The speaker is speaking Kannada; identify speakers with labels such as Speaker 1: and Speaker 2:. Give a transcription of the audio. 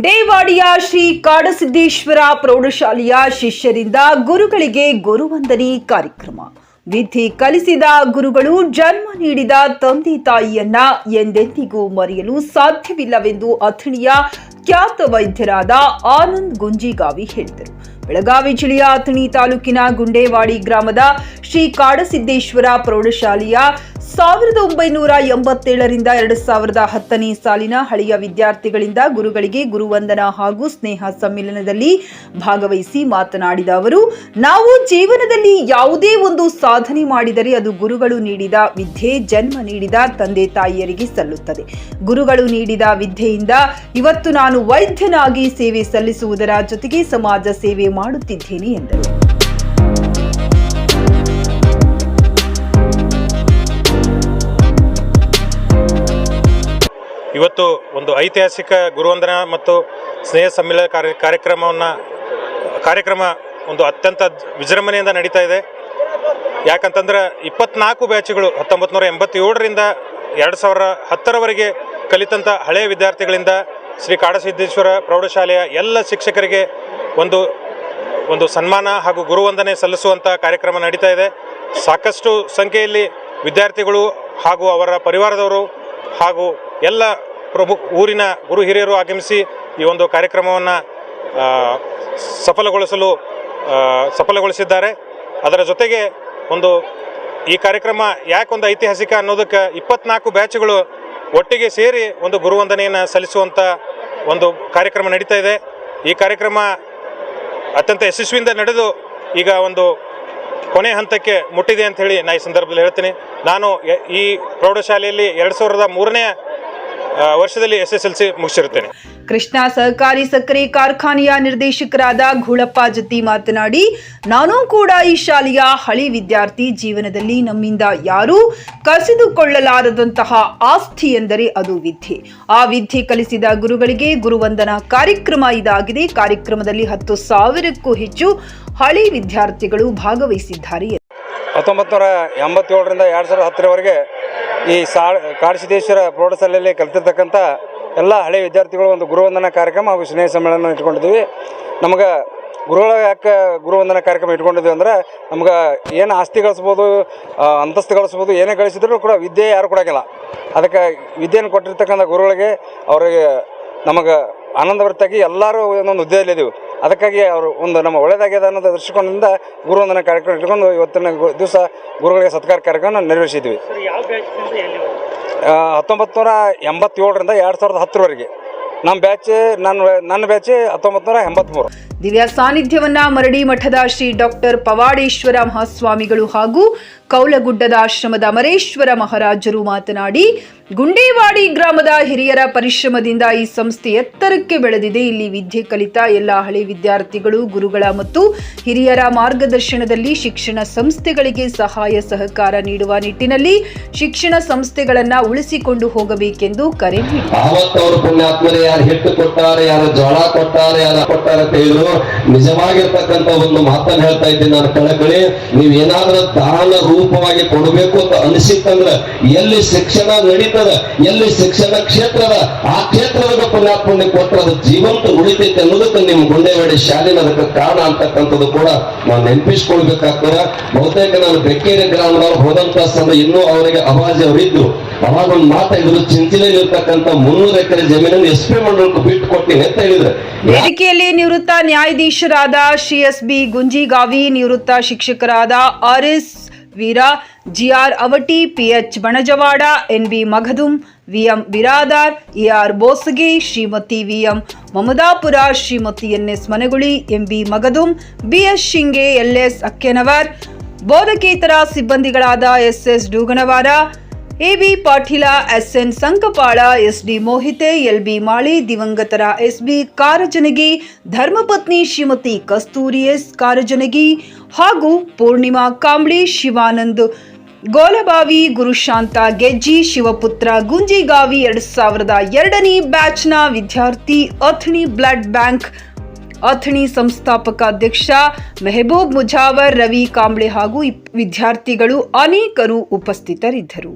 Speaker 1: ಗುಂಡೇವಾಡಿಯ ಶ್ರೀ ಕಾಡಸಿದ್ದೇಶ್ವರ ಪ್ರೌಢಶಾಲೆಯ ಶಿಷ್ಯರಿಂದ ಗುರುಗಳಿಗೆ ಗುರುವಂದನೆ ಕಾರ್ಯಕ್ರಮ. ವಿಧಿ ಕಲಿಸಿದ ಗುರುಗಳು ಜನ್ಮ ನೀಡಿದ ತಂದೆ ತಾಯಿಯನ್ನ ಎಂದೆಂದಿಗೂ ಮರೆಯಲು ಸಾಧ್ಯವಿಲ್ಲವೆಂದು ಅಥಣಿಯ ಖ್ಯಾತ ವೈದ್ಯರಾದ ಆನಂದ್ ಗುಂಜಿಗಾವಿ ಹೇಳಿದರು. ಬೆಳಗಾವಿ ಜಿಲ್ಲೆಯ ಅಥಣಿ ತಾಲೂಕಿನ ಗುಂಡೇವಾಡಿ ಗ್ರಾಮದ ಶ್ರೀ ಕಾಡಸಿದ್ದೇಶ್ವರ ಪ್ರೌಢಶಾಲೆಯ ಸಾವಿರದ ಒಂಬೈನೂರ ಎಂಬತ್ತೇಳರಿಂದ ಎರಡು ಸಾವಿರದ ಹತ್ತನೇ ಸಾಲಿನ ಹಳೆಯ ವಿದ್ಯಾರ್ಥಿಗಳಿಂದ ಗುರುಗಳಿಗೆ ಗುರುವಂದನ ಹಾಗೂ ಸ್ನೇಹ ಸಮ್ಮೇಳನದಲ್ಲಿ ಭಾಗವಹಿಸಿ ಮಾತನಾಡಿದ ಅವರು, ನಾವು ಜೀವನದಲ್ಲಿ ಯಾವುದೇ ಒಂದು ಸಾಧನೆ ಮಾಡಿದರೆ ಅದು ಗುರುಗಳು ನೀಡಿದ ವಿದ್ಯೆ ಜನ್ಮ ನೀಡಿದ ತಂದೆ ತಾಯಿಯರಿಗೆ ಸಲ್ಲುತ್ತದೆ. ಗುರುಗಳು ನೀಡಿದ ವಿದ್ಯೆಯಿಂದ ಇವತ್ತು ನಾನು ವೈದ್ಯನಾಗಿ ಸೇವೆ ಸಲ್ಲಿಸುವುದರ ಜೊತೆಗೆ ಸಮಾಜ ಸೇವೆ ಮಾಡುತ್ತಿದ್ದೇನೆ ಎಂದರು.
Speaker 2: ಇವತ್ತು ಒಂದು ಐತಿಹಾಸಿಕ ಗುರುವಂದನ ಮತ್ತು ಸ್ನೇಹ ಸಮ್ಮಿಲನ ಕಾರ್ಯ ಕಾರ್ಯಕ್ರಮವನ್ನು, ಕಾರ್ಯಕ್ರಮ ಒಂದು ಅತ್ಯಂತ ವಿಜೃಂಭಣೆಯಿಂದ ನಡೀತಾ ಇದೆ. ಯಾಕಂತಂದ್ರೆ ಇಪ್ಪತ್ನಾಲ್ಕು ಬ್ಯಾಚ್ಗಳು ಹತ್ತೊಂಬತ್ತು ನೂರ ಎಂಬತ್ತೇಳರಿಂದ ಎರಡು ಸಾವಿರ ಹತ್ತರವರೆಗೆ ಕಲಿತಂಥ ಹಳೆಯ ವಿದ್ಯಾರ್ಥಿಗಳಿಂದ ಶ್ರೀ ಕಾಡಸಿದ್ದೇಶ್ವರ ಪ್ರೌಢಶಾಲೆಯ ಎಲ್ಲ ಶಿಕ್ಷಕರಿಗೆ ಒಂದು ಒಂದು ಸನ್ಮಾನ ಹಾಗೂ ಗುರುವಂದನೆ ಸಲ್ಲಿಸುವಂಥ ಕಾರ್ಯಕ್ರಮ ನಡೀತಾ ಇದೆ. ಸಾಕಷ್ಟು ಸಂಖ್ಯೆಯಲ್ಲಿ ವಿದ್ಯಾರ್ಥಿಗಳು ಹಾಗೂ ಅವರ ಪರಿವಾರದವರು ಹಾಗೂ ಎಲ್ಲ ಪ್ರಭು ಊರಿನ ಗುರು ಹಿರಿಯರು ಆಗಮಿಸಿ ಈ ಒಂದು ಕಾರ್ಯಕ್ರಮವನ್ನು ಸಫಲಗೊಳಿಸಲು ಸಫಲಗೊಳಿಸಿದ್ದಾರೆ. ಅದರ ಜೊತೆಗೆ ಒಂದು ಈ ಕಾರ್ಯಕ್ರಮ ಯಾಕೊಂದು ಐತಿಹಾಸಿಕ ಅನ್ನೋದಕ್ಕೆ ಇಪ್ಪತ್ನಾಲ್ಕು ಬ್ಯಾಚ್ಗಳು ಒಟ್ಟಿಗೆ ಸೇರಿ ಒಂದು ಗುರುವಂದನೆಯನ್ನು ಸಲ್ಲಿಸುವಂಥ ಒಂದು ಕಾರ್ಯಕ್ರಮ ನಡೀತಾ ಇದೆ. ಈ ಕಾರ್ಯಕ್ರಮ ಅತ್ಯಂತ ಯಶಸ್ವಿಯಿಂದ ನಡೆದು ಈಗ ಒಂದು ಕೊನೆ ಹಂತಕ್ಕೆ ಮುಟ್ಟಿದೆ ಅಂತ ಹೇಳಿ ನಾ ಈ ಸಂದರ್ಭದಲ್ಲಿ ಹೇಳ್ತೀನಿ. ನಾನು ಈ ಪ್ರೌಢಶಾಲೆಯಲ್ಲಿ ಎರಡು ಸಾವಿರದ ಮೂರನೇ ವರ್ಷದಲ್ಲಿ ಎಸ್ ಎಸ್ ಎಲ್ ಸಿ ಮುಗಿಸಿರುತ್ತೇನೆ.
Speaker 1: ಕೃಷ್ಣ ಸಹಕಾರಿ ಸಕ್ಕರೆ ಕಾರ್ಖಾನೆಯ ನಿರ್ದೇಶಕರಾದ ಘೂಳಪ್ಪ ಜತಿ ಮಾತನಾಡಿ, ನಾನು ಕೂಡ ಈ ಶಾಲೆಯ ಹಳಿ ವಿದ್ಯಾರ್ಥಿ ಜೀವನದಲ್ಲಿ ನಮ್ಮಿಂದ ಯಾರೂ ಕಸಿದುಕೊಳ್ಳಲಾರದಂತಹ ಆಸ್ತಿ ಎಂದರೆ ಅದು ವಿದ್ಯೆ. ಆ ವಿದ್ಯೆ ಕಲಿಸಿದ ಗುರುಗಳಿಗೆ ಗುರುವಂದನಾ ಕಾರ್ಯಕ್ರಮ ಇದಾಗಿದೆ. ಕಾರ್ಯಕ್ರಮದಲ್ಲಿ ಹತ್ತು ಸಾವಿರಕ್ಕೂ ಹೆಚ್ಚು ಹಳಿ ವಿದ್ಯಾರ್ಥಿಗಳು ಭಾಗವಹಿಸಿದ್ದಾರೆ
Speaker 3: ಹತ್ತೊಂಬತ್ತು ನೂರ ಎಂಬತ್ತೇಳರಿಂದ ಎರಡು ಸಾವಿರದ ಹತ್ತರವರೆಗೆ ಈ ಸಾ ಕಾಡಸಿದ್ದೇಶ್ವರ ಪ್ರೌಢಶಾಲೆಯಲ್ಲಿ ಕಲಿತಿರ್ತಕ್ಕಂಥ ಎಲ್ಲ ಹಳೆ ವಿದ್ಯಾರ್ಥಿಗಳು ಒಂದು ಗುರುವಂದನಾ ಕಾರ್ಯಕ್ರಮ ಹಾಗೂ ಸ್ನೇಹ ಸಮ್ಮೇಳನ ಇಟ್ಕೊಂಡಿದ್ದೀವಿ ನಮಗೆ ಗುರುಗಳ ಯಾಕೆ ಗುರುವಂದನ ಕಾರ್ಯಕ್ರಮ ಇಟ್ಕೊಂಡಿದ್ದೀವಿ ಅಂದ್ರೆ ನಮ್ಗೆ ಏನು ಆಸ್ತಿ ಗಳಿಸ್ಬೋದು ಅಂತಸ್ತು ಗಳಿಸ್ಬೋದು, ಏನೇ ಗಳಿಸಿದ್ರು ಕೂಡ ವಿದ್ಯೆ ಯಾರು ಕೊಡೋಂಗಿಲ್ಲ. ಅದಕ್ಕೆ ವಿದ್ಯೆಯನ್ನು ಕೊಟ್ಟಿರ್ತಕ್ಕಂಥ ಗುರುಗಳಿಗೆ ಅವರಿಗೆ ನಮಗೆ ಆನಂದಭರಿತಾಗಿ ಎಲ್ಲರೂ ಒಂದೊಂದು ಹುದ್ದೆಯಲ್ಲಿದ್ದೀವಿ ಅದಕ್ಕಾಗಿ ಅವರು ಒಂದು ನಮ್ಮ ಒಳ್ಳೇದಾಗ್ಯದ ಅನ್ನೋದು ದೃಷ್ಟಿಕೋನದಿಂದ ಗುರುವಂದನ ಕಾರ್ಯಕ್ರಮ ಇಟ್ಕೊಂಡು ಇವತ್ತಿನ ದಿವಸ ಗುರುಗಳಿಗೆ ಸತ್ಕಾರ ಕಾರ್ಯಕ್ರಮ ನೆರವೇರಿಸಿದ್ವಿ ಹತ್ತೊಂಬತ್ತು ನೂರ ಎಂಬತ್ತೇಳರಿಂದ ಎರಡು ಸಾವಿರದ ಹತ್ತರವರೆಗೆ. ನಮ್ಮ ಬ್ಯಾಚ್ ನನ್ನ ನನ್ನ ಬ್ಯಾಚ್ ಹತ್ತೊಂಬತ್ತು ನೂರ ಎಂಬತ್ಮೂರು.
Speaker 1: ದಿವ್ಯ ಸಾನ್ನಿಧ್ಯವನ್ನ ಮರಡಿ ಮಠದ ಶ್ರೀ ಡಾಕ್ಟರ್ ಪವಾಡೇಶ್ವರ ಮಹಾಸ್ವಾಮಿಗಳು ಹಾಗೂ ಕೌಲಗುಡ್ಡದ ಆಶ್ರಮದ ಅಮರೇಶ್ವರ ಮಹಾರಾಜರು ಮಾತನಾಡಿ, ಗುಂಡೇವಾಡಿ ಗ್ರಾಮದ ಹಿರಿಯರ ಪರಿಶ್ರಮದಿಂದ ಈ ಸಂಸ್ಥೆ ಎತ್ತರಕ್ಕೆ ಬೆಳೆದಿದೆ. ಇಲ್ಲಿ ವಿದ್ಯೆ ಕಲಿತ ಎಲ್ಲ ಹಳೆ ವಿದ್ಯಾರ್ಥಿಗಳು, ಗುರುಗಳ ಮತ್ತು ಹಿರಿಯರ ಮಾರ್ಗದರ್ಶನದಲ್ಲಿ ಶಿಕ್ಷಣ ಸಂಸ್ಥೆಗಳಿಗೆ ಸಹಾಯ ಸಹಕಾರ ನೀಡುವ ನಿಟ್ಟಿನಲ್ಲಿ ಶಿಕ್ಷಣ ಸಂಸ್ಥೆಗಳನ್ನ ಉಳಿಸಿಕೊಂಡು ಹೋಗಬೇಕೆಂದು ಕರೆ ನೀಡಿದರು.
Speaker 4: ರೂಪವಾಗಿ ಕೊಡಬೇಕು ಅಂತ ಅನಿಸಿತ್ತಂದ್ರ ಎಲ್ಲಿ ಶಿಕ್ಷಣ ನಡೀತದ, ಎಲ್ಲಿ ಶಿಕ್ಷಣ ಕ್ಷೇತ್ರದ, ಆ ಕ್ಷೇತ್ರದ ಪುಣ್ಯಾತ್ಮನೆ ಕೊಟ್ಟರೆ ಅದು ಜೀವಂತ ಉಳಿತೈತೆ ಅನ್ನೋದಕ್ಕೆ ನಿಮ್ ಗುಂಡೇವಾಡಿ ಶಾಲೆನ ಅದಕ್ಕೆ ಕಾರಣ ಅಂತಕ್ಕಂಥದ್ದು ಕೂಡ ನಾವು ನೆನಪಿಸ್ಕೊಳ್ಬೇಕಾಗ್ತದ. ಬಹುತೇಕ ನಾನು ಬೆಕ್ಕೇರಿ ಗ್ರಾಮದವ್ರು ಹೋದಂತ ಸಂದ ಇನ್ನೂ ಅವರಿಗೆ ಅವಾಜಿ ಅವರಿದ್ದು ಅವಾಗ ಒಂದು ಮಾತಾಡಿದ್ರು ಚಿಂಚಲೆಯಲ್ಲಿ ಇರ್ತಕ್ಕಂಥ ಮುನ್ನೂರು ಎಕರೆ ಜಮೀನನ್ನು ಎಸ್ ಪಿ ಮಂಡಲಕ್ಕೆ ಬಿಟ್ಟು ಕೊಟ್ಟಿನಿ ಅಂತ ಹೇಳಿದ್ರೆ.
Speaker 1: ವೇದಿಕೆಯಲ್ಲಿ ನಿವೃತ್ತ ನ್ಯಾಯಾಧೀಶರಾದ ಶ್ರೀ ಎಸ್ ಬಿ ಗುಂಜಿಗಾವಿ, ನಿವೃತ್ತ ಶಿಕ್ಷಕರಾದ R S Veera, GR Avati, PH Banajawada N B Magadum, VM Biradar AR Bosagi, Shrimati VM Mamadapura, Shrimati N S Managuli, MB Magadum, BS Shinge, LS Akkenavar, ಬೋಧಕೇತರ ಸಿಬ್ಬಂದಿಗಳಾದ S S Dooganavara AB Patil, SN Sankapal, SD Mohite, LB Mali, ದಿವಂಗತರ SB Karajanagi, ಧರ್ಮಪತ್ನಿ ಶ್ರೀಮತಿ ಕಸ್ತೂರಿ ಎಸ್ ಕಾರಜನಗಿ ಹಾಗೂ ಪೂರ್ಣಿಮಾ ಕಾಂಬ್ಳಿ, ಶಿವಾನಂದ್ ಗೋಲಬಾವಿ, ಗುರುಶಾಂತ ಗೆಜ್ಜಿ, ಶಿವಪುತ್ರ ಗುಂಜಿಗಾವಿ ಎರಡು ಸಾವಿರದ ಎರಡನೇ ಬ್ಯಾಚ್ನ ವಿದ್ಯಾರ್ಥಿ ಅಥಣಿ ಬ್ಲಡ್ ಬ್ಯಾಂಕ್ ಅಥಣಿ ಸಂಸ್ಥಾಪಕ ಅಧ್ಯಕ್ಷ ಮೆಹಬೂಬ್ ಮುಜಾವರ್, ರವಿ ಕಾಂಬ್ಳೆ ಹಾಗೂ ವಿದ್ಯಾರ್ಥಿಗಳು ಅನೇಕರು ಉಪಸ್ಥಿತರಿದ್ದರು.